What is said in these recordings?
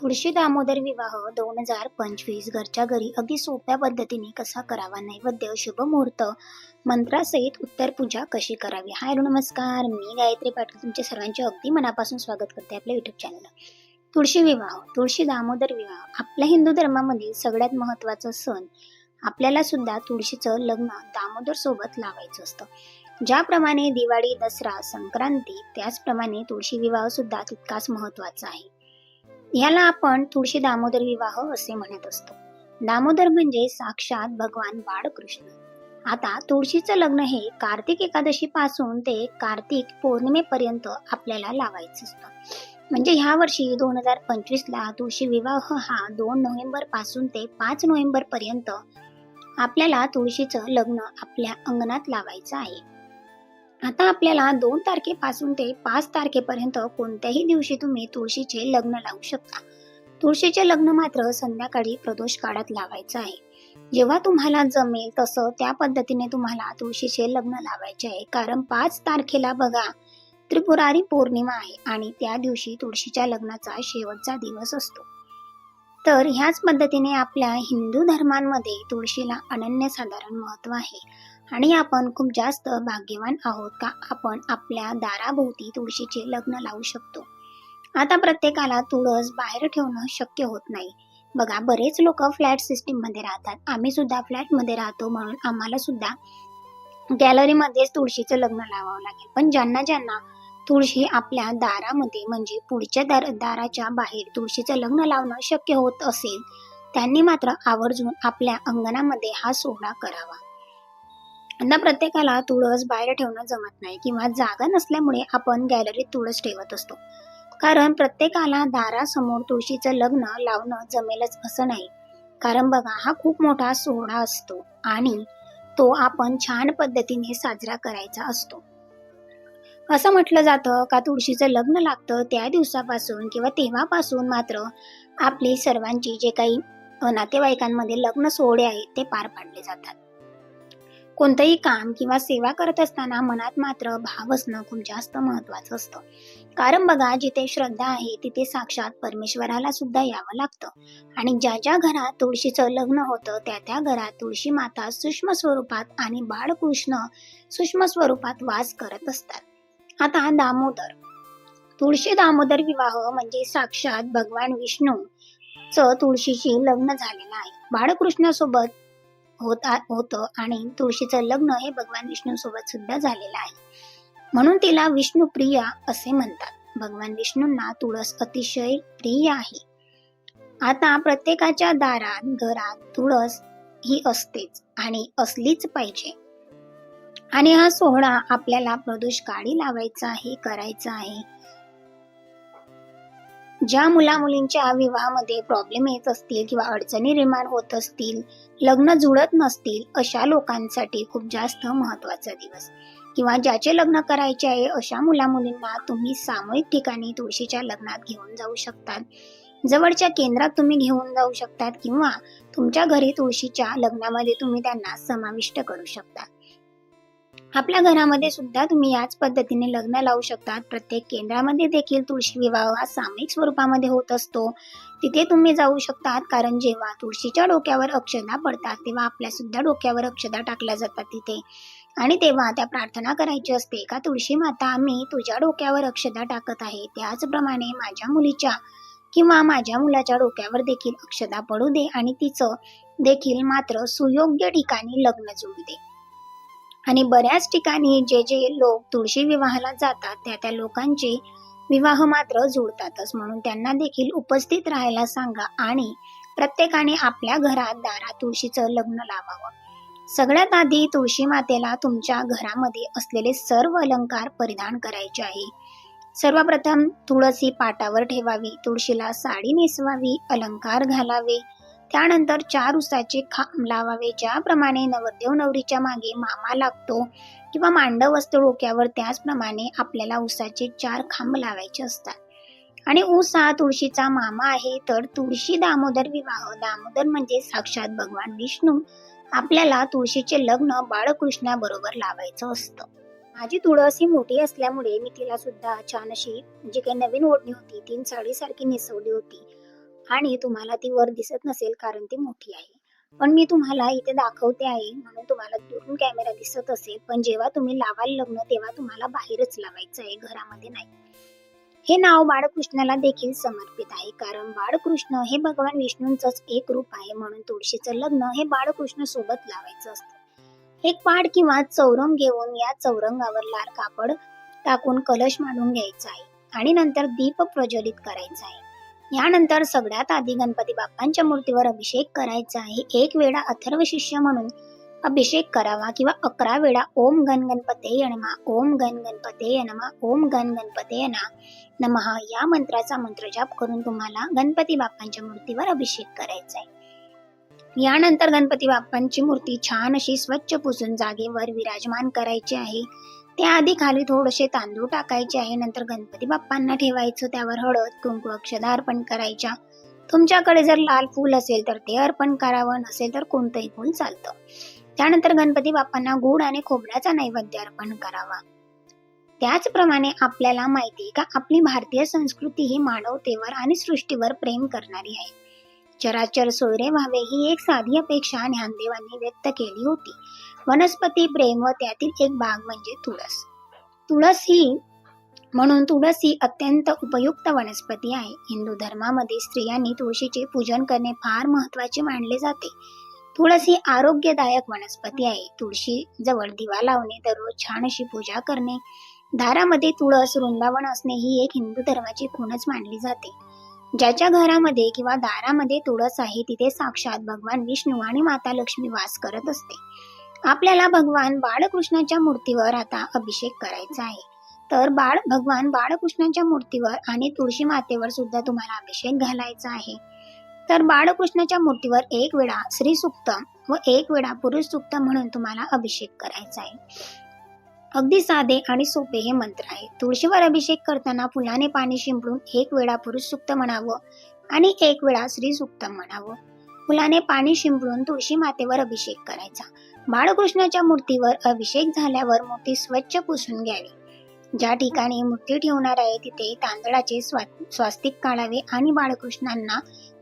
तुळशी दामोदर विवाह दोन हजार पंचवीस घरच्या घरी अगदी सोप्या पद्धतीने कसा करावा? नैवेद्य शुभ मुहूर्त मंत्रासहित उत्तर पूजा कशी करावी? हाय नमस्कार. मी गायत्री पाटील तुमच्या सर्वांचे अगदी मनापासून स्वागत करते आपल्या युट्यूब चॅनलला तुळशी विवाह तुळशी दामोदर विवाह आपल्या हिंदू धर्मामधील सगळ्यात महत्त्वाचा सण आपल्याला सुद्धा तुळशीचं लग्न दामोदर सोबत लावायचं असतं. ज्याप्रमाणे दिवाळी दसरा संक्रांती त्याचप्रमाणे तुळशी विवाह सुद्धा तितकाच महत्त्वाचा आहे. ह्याला आपण तुळशी दामोदर विवाह असे म्हणत असतो. दामोदर म्हणजे साक्षात भगवान बाळकृष्ण. आता तुळशीचं लग्न हे कार्तिक एकादशी पासून ते कार्तिक पौर्णिमेपर्यंत आपल्याला लावायचं असतं. म्हणजे ह्या वर्षी दोन हजार पंचवीस ला तुळशी विवाह हा दोन नोव्हेंबरपासून ते पाच नोव्हेंबर पर्यंत आपल्याला तुळशीचं लग्न आपल्या अंगणात लावायचं आहे. आता आपल्याला दोन तारखेपासून ते पाच तारखेपर्यंत कोणत्याही दिवशी तुम्ही तुळशीचे लग्न लावू शकता. तुळशीचे लग्न मात्र संध्याकाळी प्रदोष काळात लावायचं आहे. जेव्हा तुम्हाला जमेल तसं त्या पद्धतीने तुम्हाला तुळशीचे लग्न लावायचे आहे. कारण पाच तारखेला बघा त्रिपुरारी पौर्णिमा आहे आणि त्या दिवशी तुळशीच्या लग्नाचा शेवटचा दिवस असतो. तर ह्याच पद्धतीने आपल्या हिंदू धर्मांमध्ये तुळशीला अनन्यसाधारण महत्त्व आहे. आणि आपण खूप जास्त भाग्यवान आहोत का? आपण आपल्या दाराभोवती तुळशीचे लग्न लावू शकतो. आता प्रत्येकाला तुळस बाहेर ठेवणं शक्य होत नाही. बघा बरेच लोक फ्लॅट सिस्टीममध्ये राहतात. आम्ही सुद्धा फ्लॅटमध्ये राहतो म्हणून आम्हाला सुद्धा गॅलरीमध्येच तुळशीचं लग्न लावावं लागेल. पण ज्यांना ज्यांना तुळशी आपल्या दारामध्ये म्हणजे पुढच्या दार दाराच्या बाहेर तुळशीचं लग्न लावणं शक्य होत असेल त्यांनी मात्र आवर्जून आपल्या अंगणामध्ये हा सोहळा करावा. आता प्रत्येकाला तुळस बाहेर ठेवणं जमत नाही किंवा जागा नसल्यामुळे आपण गॅलरीत तुळस ठेवत असतो. कारण प्रत्येकाला दारासमोर तुळशीचं लग्न लावणं जमेलच असं नाही. कारण बघा हा खूप मोठा सोहळा असतो आणि तो आपण छान पद्धतीने साजरा करायचा असतो. असं म्हटलं जातं का तुळशीचं लग्न लागतं त्या दिवसापासून किंवा तेव्हापासून मात्र आपली सर्वांची जे काही नातेवाईकांमध्ये लग्न सोहळे आहेत ते पार पाडले जातात. कोणतंही काम किंवा सेवा करत असताना मनात मात्र भाव असणं खूप जास्त महत्वाचं असतं. कारण बघा जिथे श्रद्धा आहे तिथे साक्षात परमेश्वराला सुद्धा यावं लागतं. आणि ज्या ज्या घरात तुळशीचं लग्न होतं त्या त्या घरात तुळशी माता सूक्ष्म स्वरूपात आणि बाळकृष्ण सूक्ष्म स्वरूपात वास करत असतात. आता दामोदर. तुळशी दामोदर विवाह म्हणजे साक्षात भगवान विष्णू च तुळशीशी लग्न झालेलं आहे. बाळकृष्णासोबत होत होतं आणि तुळशीचं लग्न हे भगवान विष्णू सोबत सुद्धा झालेलं आहे. म्हणून तिला विष्णुप्रिया असे म्हणतात. भगवान विष्णूंना तुळस अतिशय प्रिय आहे. आता प्रत्येकाच्या दारात घरात तुळस ही असतेच आणि असलीच पाहिजे. आणि हा सोहळा आपल्याला प्रदोष काढी लावायचा आहे करायचा आहे. ज्या मुला मुलींच्या विवाहामध्ये प्रॉब्लेम येत असतील किंवा अडचणी निर्माण होत असतील लग्न जुळत नसतील अशा लोकांसाठी खूप जास्त महत्त्वाचा दिवस. किंवा ज्याचे लग्न करायचे आहे अशा मुला मुलींना तुम्ही सामूहिक ठिकाणी तुळशीच्या लग्नात घेऊन जाऊ शकतात. जवळच्या केंद्रात तुम्ही घेऊन जाऊ शकतात किंवा तुमच्या घरी तुळशीच्या लग्नामध्ये तुम्ही त्यांना समाविष्ट करू शकता. आपल्या घरामध्ये सुद्धा तुम्ही याच पद्धतीने लग्न लावू शकतात. प्रत्येक केंद्रामध्ये देखील तुळशी विवाह हा सामूहिक स्वरूपामध्ये होत असतो. तिथे तुम्ही जाऊ शकतात. कारण जेव्हा तुळशीच्या डोक्यावर अक्षदा पडतात तेव्हा आपल्या सुद्धा डोक्यावर अक्षदा टाकल्या जातात तिथे. आणि तेव्हा त्या प्रार्थना करायची असते का तुळशी माता आम्ही तुझ्या डोक्यावर अक्षदा टाकत आहे. त्याचप्रमाणे माझ्या मुलीच्या किंवा माझ्या मुलाच्या डोक्यावर देखील अक्षदा पडू दे आणि तिचं देखील मात्र सुयोग्य ठिकाणी लग्न जुळू दे. आणि बऱ्याच ठिकाणी जे जे लोक तुळशी विवाहाला जातात त्या त्या लोकांचे विवाह मात्र जुळतातच. म्हणून त्यांना देखील उपस्थित राहायला सांगा आणि प्रत्येकाने आपल्या घरात दारात तुळशीचं लग्न लावावं. सगळ्यात आधी तुळशी मातेला तुमच्या घरामध्ये असलेले सर्व अलंकार परिधान करायचे आहे. सर्वप्रथम तुळस ही पाटावर ठेवावी तुळशीला साडी नेसवावी अलंकार घालावे त्यानंतर चार उसाचे खांब लावावे. ज्याप्रमाणे नवरदेव नवरीच्या मागे मामा लागतो किंवा मांडव असतो डोक्यावर त्याचप्रमाणे आपल्याला उसाचे चार खांब लावायचे असतात. आणि ऊस हा तुळशीचा मामा आहे तर तुळशी दामोदर विवाह. दामोदर म्हणजे साक्षात भगवान विष्णू. आपल्याला तुळशीचे लग्न बाळकृष्णाबरोबर लावायचं असतं. माझी तुळस ही मोठी असल्यामुळे मी तिला सुद्धा छान अशी जी म्हणजे काही नवीन ओढणी होती ती साडीसारखी नेसवली होती. आणि तुम्हाला ती वर दिसत नसेल कारण ती मोठी आहे. पण मी तुम्हाला इथे दाखवते आहे म्हणून तुम्हाला दुरून कॅमेरा दिसत असेल पण जेव्हा तुम्ही लावाल लग्न तेव्हा तुम्हाला बाहेरच लावायचं आहे घरामध्ये नाही. हे नाव बाळकृष्णाला देखील समर्पित आहे कारण बाळकृष्ण हे भगवान विष्णूंचंच एक रूप आहे म्हणून तुळशीचं लग्न हे बाळकृष्ण सोबत लावायचं असतं. एक पाड किंवा चौरंग घेऊन या चौरंगावर लाल कापड टाकून कलश मांडून घ्यायचा आहे आणि नंतर दीप प्रज्वलित करायचा आहे. यानंतर सगळ्यात आधी गणपती बाप्पांच्या मूर्तीवर अभिषेक करायचा आहे. एक वेळा अथर्व शिष्य म्हणून अभिषेक करावा किंवा अकरा वेळा ओम गण गणपते नमा ओम गण गणपते नमा ओम गण गणपते नमः या मंत्राचा मंत्रजाप करून तुम्हाला गणपती बाप्पांच्या मूर्तीवर अभिषेक करायचा आहे. यानंतर गणपती बाप्पांची मूर्ती छान अशी स्वच्छ पुसून जागेवर विराजमान करायची आहे. त्याआधी खाली थोडेसे तांदूळ टाकायचे आहे. नंतर गणपती बाप्पांना ठेवायचं. त्यावर हळद कुंकू अक्षदा अर्पण करायच्या. तुमच्याकडे जर लाल फूल असेल तर ते अर्पण करावं. नसेल तर कोणतंही फूल चालतं. त्यानंतर गणपती बाप्पांना गुड आणि खोबऱ्याचा नैवेद्य अर्पण करावा. त्याचप्रमाणे आपल्याला माहिती का आपली भारतीय संस्कृती ही मानवतेवर आणि सृष्टीवर प्रेम करणारी आहे. चराचर सोयरे व्हावे ही एक साधी अपेक्षा ज्ञानदेवांनी व्यक्त केली होती. वनस्पती प्रेम व त्यातील एक भाग म्हणजे तुळस. तुळस ही म्हणून तुळस ही अत्यंत उपयुक्त वनस्पती आहे. हिंदू धर्मामध्ये स्त्रियांनी तुळशीचे पूजन करणे फार महत्त्वाचे मानले जाते. तुळस ही आरोग्यदायक वनस्पती आहे. तुळशी जवळ दिवा लावणे दररोज छान अशी पूजा करणे दारामध्ये तुळस वृंदावन असणे ही एक हिंदू धर्माची खूणच मानली जाते. ज्याच्या घरामध्ये किंवा दारामध्ये तुळस आहे तिथे साक्षात भगवान विष्णू आणि माता लक्ष्मी वास करत असते. आपल्याला भगवान बाळकृष्णाच्या मूर्तीवर आता अभिषेक करायचा आहे. तर बाळ भगवान बाळकृष्णाच्या मूर्तीवर आणि तुळशी मातेवर सुद्धा तुम्हाला अभिषेक घालायचा आहे. तर बाळकृष्णाच्या मूर्तीवर एक वेळा श्री सुक्त व एक वेळा पुरुष सुक्त म्हणून तुम्हाला अभिषेक करायचा आहे. अगदी साधे आणि सोपे हे मंत्र आहे. तुळशीवर अभिषेक करताना फुलाने पाणी शिंपडून एक वेळा पुरुष सुक्त म्हणावं आणि एक वेळा श्री सुक्त म्हणावं. फुलाने पाणी शिंपडून तुळशी मातेवर अभिषेक करायचा. बाळकृष्णाच्या मूर्तीवर अभिषेक झाल्यावर मूर्ती स्वच्छ पुसून घ्यावी. ज्या ठिकाणी मूर्ती ठेवणार आहे तिथे तांदळाचे स्वास्तिक काढावे आणि बाळकृष्णांना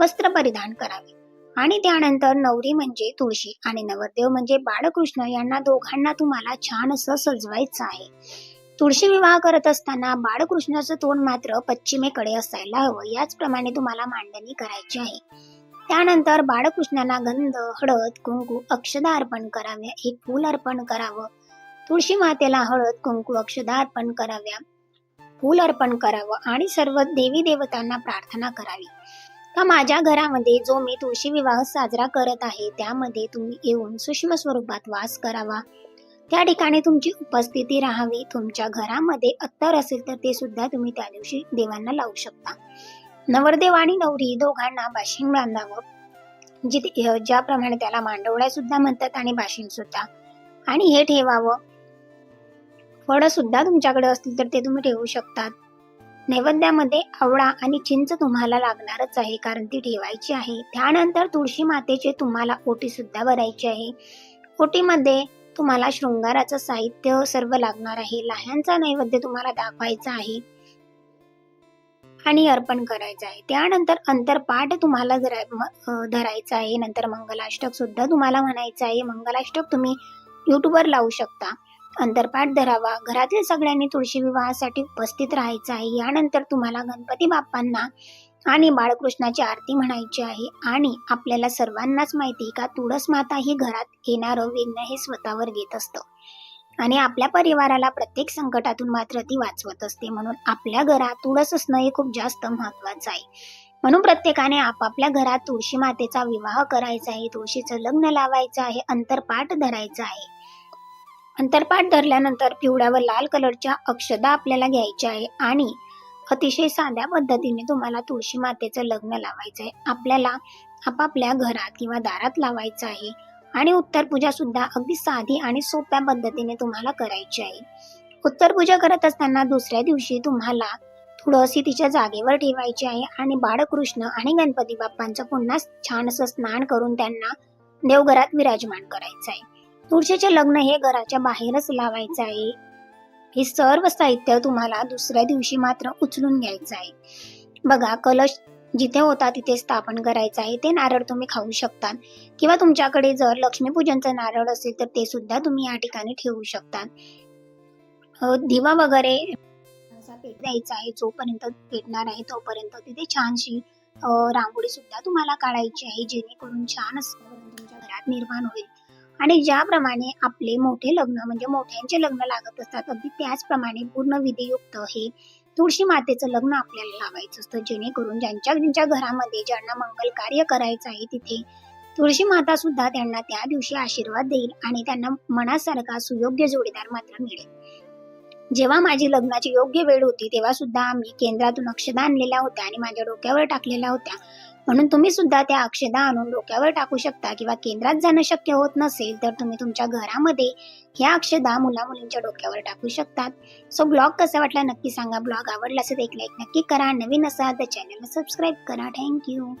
वस्त्र परिधान करावे. आणि त्यानंतर नवरी म्हणजे तुळशी आणि नवरदेव म्हणजे बाळकृष्ण यांना दोघांना तुम्हाला छान असं सजवायचं आहे. तुळशी विवाह करत असताना बाळकृष्णाचं तोंड मात्र पश्चिमेकडे असायला हवं. याचप्रमाणे तुम्हाला मांडणी करायची आहे. त्यानंतर बाळकृष्णाला गंध हळद कुंकू अक्षदा अर्पण कराव्या एक फूल अर्पण करावं. तुळशी मातेला हळद कुंकू अक्षदा अर्पण कराव्या. फूल अर्पण करावं आणि सर्व देवी देवतांना प्रार्थना करावी. का माझ्या घरामध्ये जो मी तुळशी विवाह साजरा करत आहे त्यामध्ये तुम्ही येऊन सूक्ष्म स्वरूपात वास करावा. त्या ठिकाणी तुमची उपस्थिती राहावी. तुमच्या घरामध्ये अत्तर असेल तर ते सुद्धा तुम्ही त्या दिवशी देवांना लावू शकता. नवरदेव आणि नवरी दोघांना बाशिंग बांधावं. जिथे ज्याप्रमाणे त्याला मांडवळ्या सुद्धा म्हणतात आणि बाशिंग सुद्धा. आणि हे ठेवावं. फळं सुद्धा तुमच्याकडे असतील तर ते तुम्ही ठेवू शकतात. नैवेद्यामध्ये आवळा आणि चिंच तुम्हाला लागणारच आहे कारण ती ठेवायची आहे. त्यानंतर तुळशी मातेचे तुम्हाला ओटी सुद्धा भरायची आहे. ओटीमध्ये तुम्हाला शृंगाराचं साहित्य सर्व लागणार आहे. लहानचा नैवेद्य तुम्हाला दाखवायचा आहे. आणि अर्पण करायचं आहे. त्यानंतर अंतरपाठ तुम्हाला धरायचा आहे. नंतर मंगलाष्टक सुद्धा तुम्हाला म्हणायचं आहे. मंगलाष्टक तुम्ही यूट्यूबवर लावू शकता. अंतरपाठ धरावा. घरातील सगळ्यांनी तुळशी विवाहासाठी उपस्थित राहायचं आहे. यानंतर तुम्हाला गणपती बाप्पांना आणि बाळकृष्णाची आरती म्हणायची आहे. आणि आपल्याला सर्वांनाच माहिती का? तुळस माता ही घरात येणारं विघ्न हे स्वतःवर घेत असतं. आणि आपल्या परिवाराला प्रत्येक संकटातून मात्र ती वाचवत असते म्हणून आपल्या घरात तुळस असणं हे खूप जास्त महत्वाचं आहे. म्हणून प्रत्येकाने आपापल्या घरात तुळशी मातेचा विवाह करायचा आहे तुळशीचं लग्न लावायचं आहे अंतरपाठ धरायचं आहे. अंतरपाठ धरल्यानंतर पिवळ्या व लाल कलरच्या अक्षदा आपल्याला घ्यायच्या आहे आणि अतिशय साध्या पद्धतीने तुम्हाला तुळशी मातेचं लग्न लावायचं आहे. आपल्याला आपापल्या घरात किंवा दारात लावायचं आहे. आणि उत्तर पूजा सुद्धा अगदी साधी आणि सोप्या पद्धतीने तुम्हाला करायची आहे. उत्तर पूजा करत असताना दुसऱ्या दिवशी तुम्हाला तुळशी तिच्या जागेवर ठेवायची आहे आणि बाळकृष्ण आणि गणपती बाप्पांचं पुन्हा छान असं स्नान करून त्यांना देवघरात विराजमान करायचं आहे. तुळशीचे लग्न हे घराच्या बाहेरच लावायचं आहे. हे सर्व साहित्य तुम्हाला दुसऱ्या दिवशी मात्र उचलून घ्यायचं आहे. बघा कलश जिथे होता तिथे स्थापन करायचं आहे ते नारळ तुम्ही खाऊ शकता किंवा तुमच्याकडे जर लक्ष्मीपूजनचं नारळ असेल तर ते सुद्धा तुम्ही या ठिकाणी ठेवू शकता दिवा वगैरे पेट द्यायचा आहे जोपर्यंत पेटणार आहे तोपर्यंत तिथे छानशी रांगोळी सुद्धा तुम्हाला काढायची आहे जेणेकरून छान असं तुमच्या घरात निर्माण होईल. आणि ज्याप्रमाणे आपले मोठे लग्न म्हणजे मोठ्यांचे लग्न लागत असतात अगदी त्याचप्रमाणे पूर्ण विधियुक्त हे तुळशी मातेचं लग्न आपल्याला लावायचं असतं. जेणेकरून ज्यांच्या ज्यांच्या घरामध्ये ज्यांना मंगल कार्य करायचं आहे तिथे तुळशी माता सुद्धा त्यांना त्या दिवशी आशीर्वाद देईल आणि त्यांना मनासारखा सुयोग्य जोडीदार मात्र मिळेल. जेव्हा माझी लग्नाची योग्य वेळ होती तेव्हा सुद्धा आम्ही केंद्रातून अक्षदा आणलेल्या होत्या आणि माझ्या डोक्यावर टाकलेल्या होत्या. म्हणून तुम्ही सुद्धा त्या अक्षदा आणून डोक्यावर टाकू शकता किंवा केंद्रात जाणं शक्य होत नसेल तर तुम्ही तुमच्या घरामध्ये ह्या अक्षदा मुला मुलींच्या डोक्यावर टाकू शकतात. सो ब्लॉग कसा वाटला नक्की सांगा. ब्लॉग आवडला असेल तर एक लाईक नक्की करा. नवीन असाल तर चॅनलला सबस्क्राईब करा. थँक्यू